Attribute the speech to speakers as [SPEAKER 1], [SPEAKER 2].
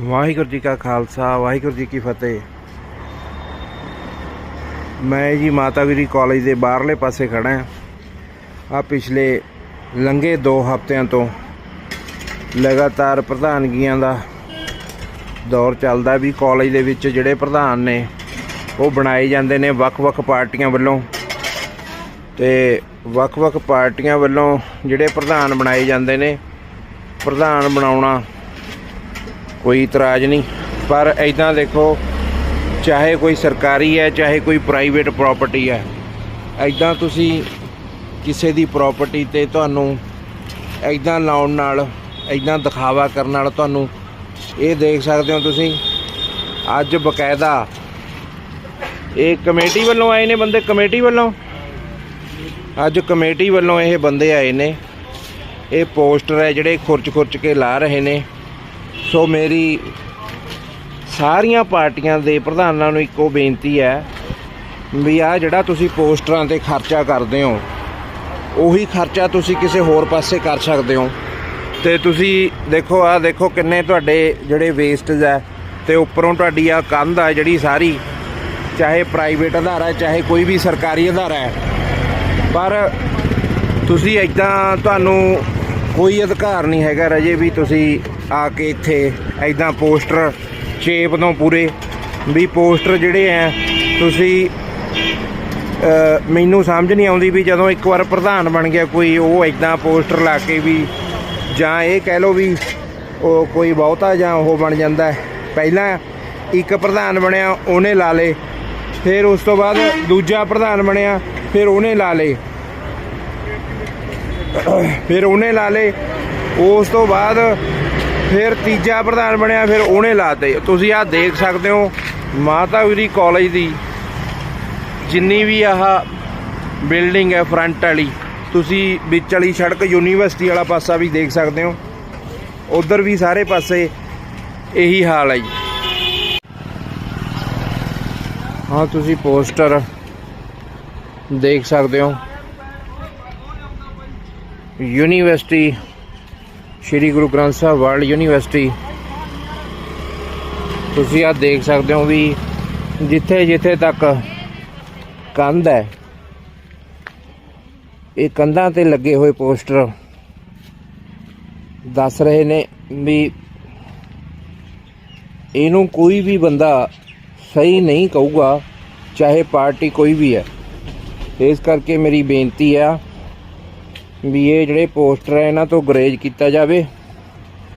[SPEAKER 1] ਵਾਹਿਗੁਰੂ ਜੀ ਕਾ ਖਾਲਸਾ, ਵਾਹਿਗੁਰੂ ਜੀ ਕੀ ਫਤਿਹ। ਮੈਂ ਜੀ ਮਾਤਾਗਿਰੀ ਕਾਲਜ ਦੇ ਬਾਹਰਲੇ ਪਾਸੇ ਖੜਾ ਹਾਂ। ਆ ਪਿਛਲੇ ਲੰਘੇ 2 ਹਫ਼ਤਿਆਂ ਤੋਂ ਲਗਾਤਾਰ ਪ੍ਰਧਾਨਗੀਆਂ ਦਾ ਦੌਰ ਚੱਲਦਾ ਵੀ ਕਾਲਜ ਦੇ ਵਿੱਚ ਜਿਹੜੇ ਪ੍ਰਧਾਨ ਨੇ, ਉਹ ਬਣਾਏ ਜਾਂਦੇ ਨੇ ਵੱਖ-ਵੱਖ ਪਾਰਟੀਆਂ ਵੱਲੋਂ। ਤੇ ਵੱਖ-ਵੱਖ ਪਾਰਟੀਆਂ ਵੱਲੋਂ ਜਿਹੜੇ ਪ੍ਰਧਾਨ ਬਣਾਏ ਜਾਂਦੇ ਨੇ, ਪ੍ਰਧਾਨ ਬਣਾਉਣਾ ਕੋਈ ਇਤਰਾਜ਼ ਨਹੀਂ। ਪਰ ਐਦਾਂ ਦੇਖੋ, ਚਾਹੇ ਕੋਈ ਸਰਕਾਰੀ ਹੈ, ਚਾਹੇ ਕੋਈ ਪ੍ਰਾਈਵੇਟ ਪ੍ਰਾਪਰਟੀ ਹੈ ਐਦਾਂ ਤੁਸੀਂ ਕਿਸੇ ਦੀ ਪ੍ਰਾਪਰਟੀ ਤੇ ਤੁਹਾਨੂੰ ਐਦਾਂ ਲਾਉਣ ਨਾਲ ਐਦਾਂ ਦਿਖਾਵਾ ਕਰਨ ਨਾਲ ਤੁਹਾਨੂੰ ਇਹ ਦੇਖ ਸਕਦੇ ਹੋ ਤੁਸੀਂ, ਅੱਜ ਬਕਾਇਦਾ ਇਹ ਕਮੇਟੀ ਵੱਲੋਂ ਆਏ ਨੇ ਬੰਦੇ, ਕਮੇਟੀ ਵੱਲੋਂ? ਅੱਜ ਕਮੇਟੀ ਵੱਲੋਂ ਇਹ ਬੰਦੇ ਆਏ ਨੇ, ਇਹ ਪੋਸਟਰ ਹੈ ਜਿਹੜੇ ਖੁਰਚ-ਖੁਰਚ ਕੇ ਲਾ ਰਹੇ ਨੇ। ਸੋ ਮੇਰੀ ਸਾਰੀਆਂ ਪਾਰਟੀਆਂ ਦੇ ਪ੍ਰਧਾਨਾਂ ਨੂੰ ਇੱਕੋ ਬੇਨਤੀ ਹੈ ਵੀ ਆ ਜਿਹੜਾ ਤੁਸੀਂ ਪੋਸਟਰਾਂ ਤੇ ਖਰਚਾ ਕਰਦੇ ਹੋ, ਉਹੀ ਖਰਚਾ ਤੁਸੀਂ ਕਿਸੇ ਹੋਰ ਪਾਸੇ ਕਰ ਸਕਦੇ ਹੋ। ਤੇ ਤੁਸੀਂ ਦੇਖੋ ਆ ਦੇਖੋ ਕਿੰਨੇ ਤੁਹਾਡੇ ਜਿਹੜੇ ਵੇਸਟਸ ਹੈ ਤੇ ਉੱਪਰੋਂ ਤੁਹਾਡੀ ਆ ਕੰਧ ਆ ਜਿਹੜੀ ਸਾਰੀ, ਚਾਹੇ ਪ੍ਰਾਈਵੇਟ ਅਦਾਰਾ ਚਾਹੇ ਕੋਈ ਵੀ ਸਰਕਾਰੀ ਅਦਾਰਾ ਹੈ। ਪਰ ਤੁਸੀਂ ਇਦਾਂ ਤੁਹਾਨੂੰ ਕੋਈ ਅਧਿਕਾਰ ਨਹੀਂ ਹੈਗਾ ਰਜੇ ਵੀ ਤੁਸੀਂ ਆ ਕੇ ਇੱਥੇ ਇਦਾਂ ਪੋਸਟਰ ਚੇਪ ਤੋਂ ਪੂਰੇ ਵੀ ਪੋਸਟਰ ਜਿਹੜੇ ਆ, ਤੁਸੀਂ ਮੈਨੂੰ ਸਮਝ ਨਹੀਂ ਆਉਂਦੀ ਵੀ ਜਦੋਂ ਇੱਕ ਵਾਰ ਪ੍ਰਧਾਨ ਬਣ ਗਿਆ ਕੋਈ ਉਹ ਇਦਾਂ ਪੋਸਟਰ ਲਾ ਕੇ ਵੀ ਜਾਂ ਇਹ ਕਹਿ ਲਓ ਵੀ ਉਹ ਕੋਈ ਬਹੁਤਾ ਜਾਂ ਉਹ ਬਣ ਜਾਂਦਾ। ਪਹਿਲਾਂ ਇੱਕ ਪ੍ਰਧਾਨ ਬਣਿਆ, ਉਹਨੇ ਲਾ ਲੇ ਫਿਰ ਉਸ ਤੋਂ ਬਾਅਦ ਦੂਜਾ ਪ੍ਰਧਾਨ ਬਣਿਆ, ਫਿਰ ਉਹਨੇ ਲਾ ਲੇ ਫਿਰ ਉਹਨੇ ਲਾ ਲਏ। ਉਸ ਤੋਂ ਬਾਅਦ ਫਿਰ ਤੀਜਾ ਪ੍ਰਧਾਨ ਬਣਿਆ, ਫਿਰ ਉਹਨੇ ਲਾਤੇ ਤੁਸੀਂ ਆਹ ਦੇਖ ਸਕਦੇ ਹੋ, ਮਾਤਾ ਗੁਜਰੀ ਕਾਲਜ ਦੀ ਜਿੰਨੀ ਵੀ ਆਹ ਬਿਲਡਿੰਗ ਹੈ ਫਰੰਟ ਵਾਲੀ, ਤੁਸੀਂ ਵਿੱਚ ਵਾਲੀ ਸੜਕ ਯੂਨੀਵਰਸਿਟੀ ਵਾਲਾ ਪਾਸਾ ਵੀ ਦੇਖ ਸਕਦੇ ਹੋ। ਉਧਰ ਵੀ ਸਾਰੇ ਪਾਸੇ ਇਹੀ ਹਾਲ ਹੈ ਜੀ। ਹਾਂ, ਤੁਸੀਂ ਪੋਸਟਰ ਦੇਖ ਸਕਦੇ ਹੋ। University, Shri Guru Granth Sahib world university. ਤੁਸੀਂ ਆ ਦੇਖ ਸਕਦੇ ਹੋ ਵੀ ਜਿੱਥੇ ਜਿੱਥੇ ਤੱਕ ਕੰਧ ਹੈ, ਇਹ ਕੰਧਾਂ ਤੇ ਲੱਗੇ ਹੋਏ ਪੋਸਟਰ ਦੱਸ ਰਹੇ ਨੇ ਵੀ ਇਹਨੂੰ ਕੋਈ ਵੀ ਬੰਦਾ ਸਹੀ ਨਹੀਂ ਕਹੂਗਾ, ਚਾਹੇ ਪਾਰਟੀ ਕੋਈ ਵੀ ਹੈ। ਇਸ ਕਰਕੇ ਮੇਰੀ ਬੇਨਤੀ ਆ ਵੀ ਇਹ ਜਿਹੜੇ ਪੋਸਟਰ ਹੈ ਇਹਨਾਂ ਤੋਂ ਗਰੇਜ ਕੀਤਾ ਜਾਵੇ।